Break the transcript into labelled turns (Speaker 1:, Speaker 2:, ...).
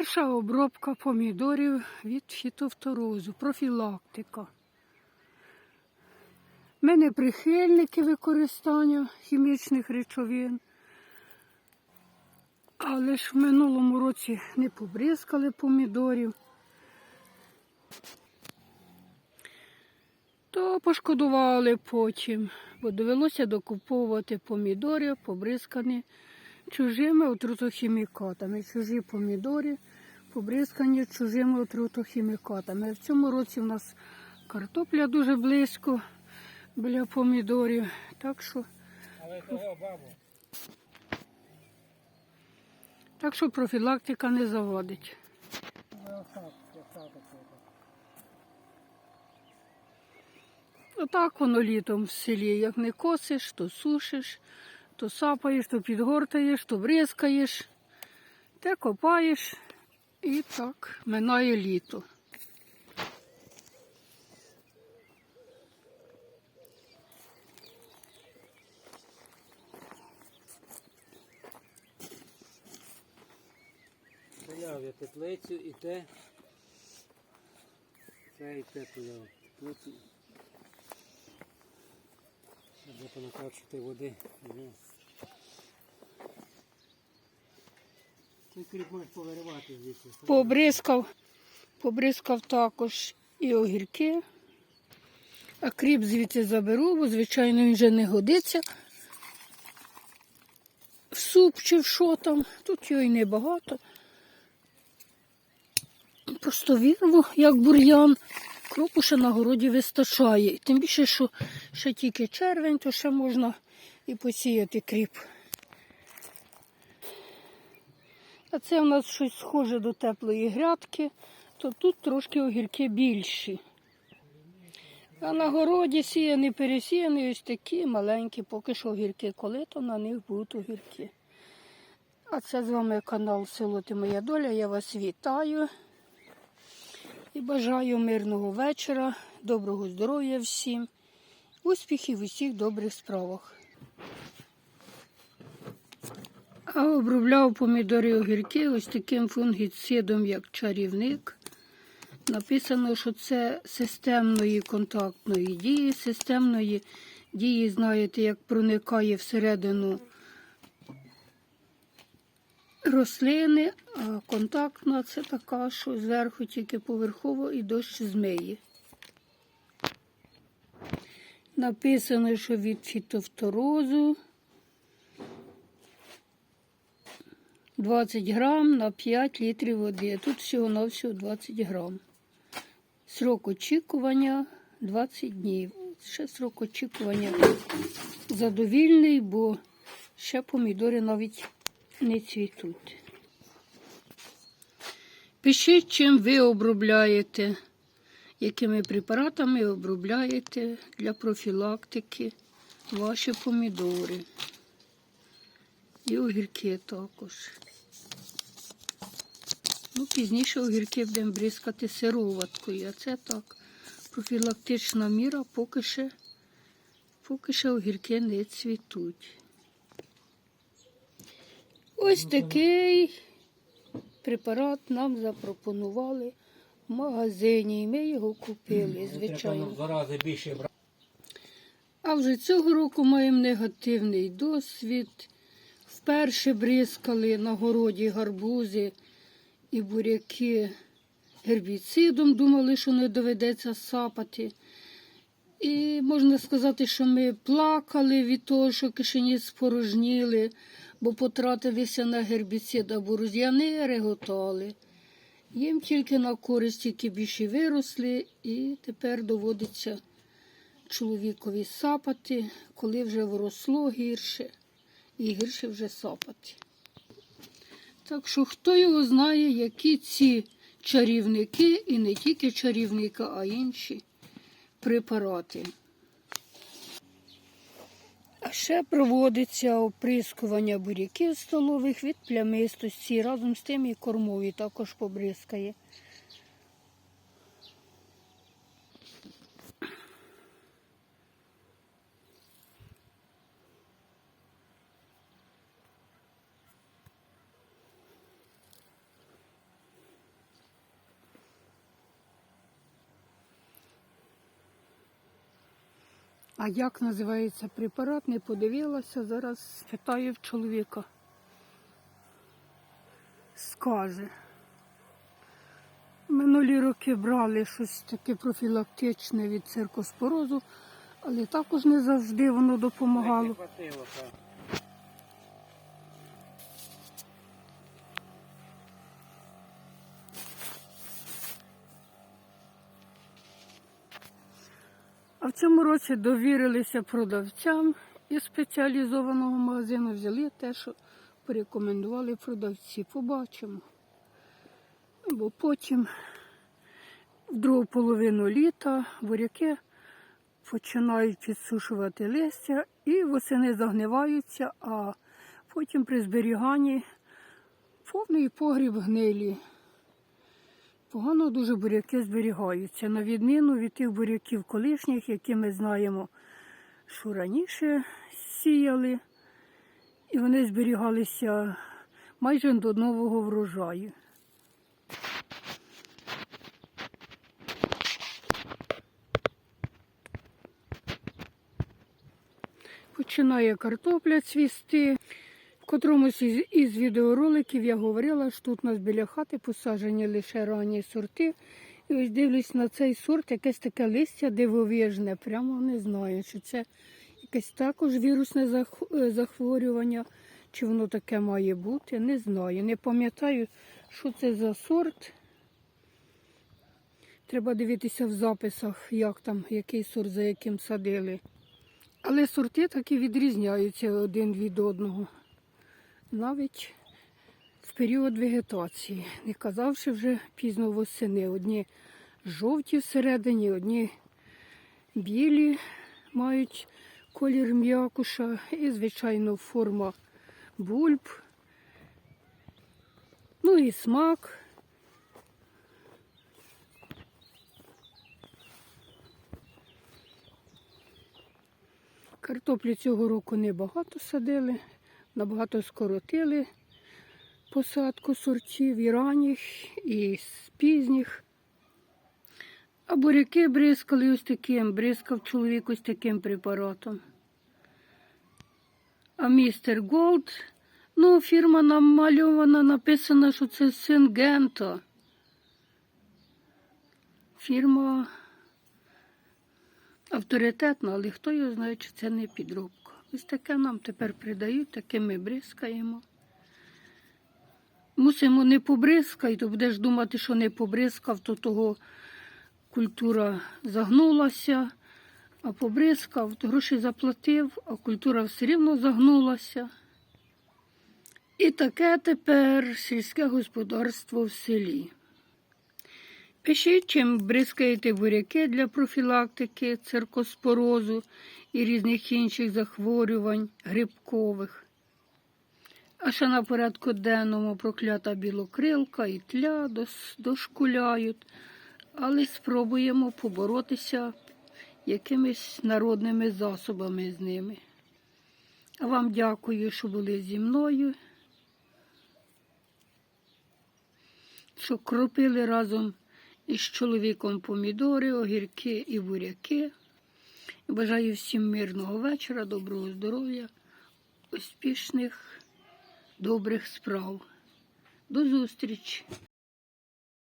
Speaker 1: Перша обробка помідорів від фітофторозу, профілактика. Ми не прихильники використання хімічних речовин, але ж в минулому році не побризкали помідорів. То пошкодували потім, бо довелося докуповувати помідори, побризкані чужими отрутохімікатами. Чужі помідори побризкані чужими отрутохімікатами. В цьому році в нас картопля дуже близько біля помідорів. Так що,
Speaker 2: Але того, бабу,
Speaker 1: так що профілактика не заводить.
Speaker 2: осадок.
Speaker 1: Отак воно літом в селі. Як не косиш, то сушиш, то сапаєш, то підгортаєш, то бризкаєш, те копаєш і так минає літо.
Speaker 2: Пиляв я теплицю і те. Це і те пиляв. Теплицю. Треба понакачувати води.
Speaker 1: Побризкав, побризкав також і огірки. А кріп звідси заберу, бо, звичайно, він вже не годиться. В суп чи в що там. Тут його і небагато. Просто вірву, як бур'ян. Кропу ще на городі вистачає. Тим більше, що ще тільки червень, то ще можна і посіяти кріп. А це у нас щось схоже до теплої грядки, то тут трошки огірки більші. А на городі сіяні, пересіяні ось такі маленькі, поки що огірки. Коли то на них будуть огірки. А це з вами канал Село Ти Моя Доля. Я вас вітаю і бажаю мирного вечора, доброго здоров'я всім, успіхів у всіх добрих справах. А обробляв помідори огірки ось таким фунгіцидом, як чарівник. Написано, що це системної контактної дії. Системної дії, знаєте, як проникає всередину рослини, а контактна це така, що зверху тільки поверхово і дощ змиє. Написано, що від фітофторозу 20 грам на 5 літрів води. Тут всього-навсього 20 грам. Срок очікування 20 днів. Ще срок очікування задовільний, бо ще помідори навіть не цвітуть. Пишіть, чим ви обробляєте, якими препаратами обробляєте для профілактики ваші помідори. І огірки також. Ну, пізніше огірки будемо бризкати сироваткою, а це так, профілактична міра, поки ще, поки ще огірки не цвітуть. Ось такий препарат нам запропонували в магазині, і ми його купили, звичайно.
Speaker 2: Більше брати.
Speaker 1: А вже цього року маємо негативний досвід. Вперше бризкали на городі гарбузи і буряки гербіцидом, думали, що не доведеться сапати. І можна сказати, що ми плакали від того, що кишені спорожніли, бо потратилися на гербіцид, а бур'яни реготали. Їм тільки на користь, тільки більше виросли, і тепер доводиться чоловікові сапати, коли вже вросло гірше, і гірше вже сапати. Так що хто його знає, які ці чарівники, і не тільки чарівника, а інші препарати. А ще проводиться оприскування буряків столових від плямистості. Разом з тим і кормові також побризкає. А як називається препарат, не подивилася. Зараз питаю в чоловіка. Скаже. Минулі роки брали щось таке профілактичне від циркоспорозу, але також не завжди воно допомагало. В цьому році довірилися продавцям із спеціалізованого магазину, взяли те, що порекомендували продавці. Побачимо. Бо потім, в другу половину літа, буряки починають підсушувати листя і восени загниваються, а потім при зберіганні повний погріб гнилі. Погано дуже буряки зберігаються, на відміну від тих буряків колишніх, які ми знаємо, що раніше сіяли, і вони зберігалися майже до нового врожаю. Починає картопля цвісти. Котромусь із, із відеороликів я говорила, що тут у нас біля хати посаджені лише ранні сорти. І ось дивлюсь на цей сорт, якесь таке листя дивовижне. Прямо не знаю, чи це якесь також вірусне е, захворювання, чи воно таке має бути. Не знаю. Не пам'ятаю, що це за сорт. Треба дивитися в записах, як там, який сорт за яким садили. Але сорти таки відрізняються один від одного. Навіть в період вегетації, не казавши вже пізно восени. Одні жовті всередині, одні білі мають колір м'якуша і, звичайно, форма бульб. Ну і смак. Картоплі цього року небагато садили, набагато скоротили посадку сортів і ранніх, і пізніх. А буряки бризкали ось таким, бризкав чоловік ось таким препаратом. А містер Голд, ну, фірма намальована, написано, що це Сингента. Фірма авторитетна, але хто його знає, чи це не підробка. Ось таке нам тепер придають, таке ми бризкаємо. Мусимо не побризкай, то будеш думати, що не побризкав, то того культура загнулася, а побризкав, гроші заплатив, а культура все рівно загнулася. І таке тепер сільське господарство в селі. Пишіть, чим бризкаєте буряки для профілактики циркоспорозу і різних інших захворювань грибкових. А ще на порядку денному проклята білокрилка і тля дошкуляють, але спробуємо поборотися якимись народними засобами з ними. А вам дякую, що були зі мною, що кропили разом із чоловіком помідори, огірки і буряки. Бажаю всім мирного вечора, доброго здоров'я, успішних, добрих справ. До зустрічі!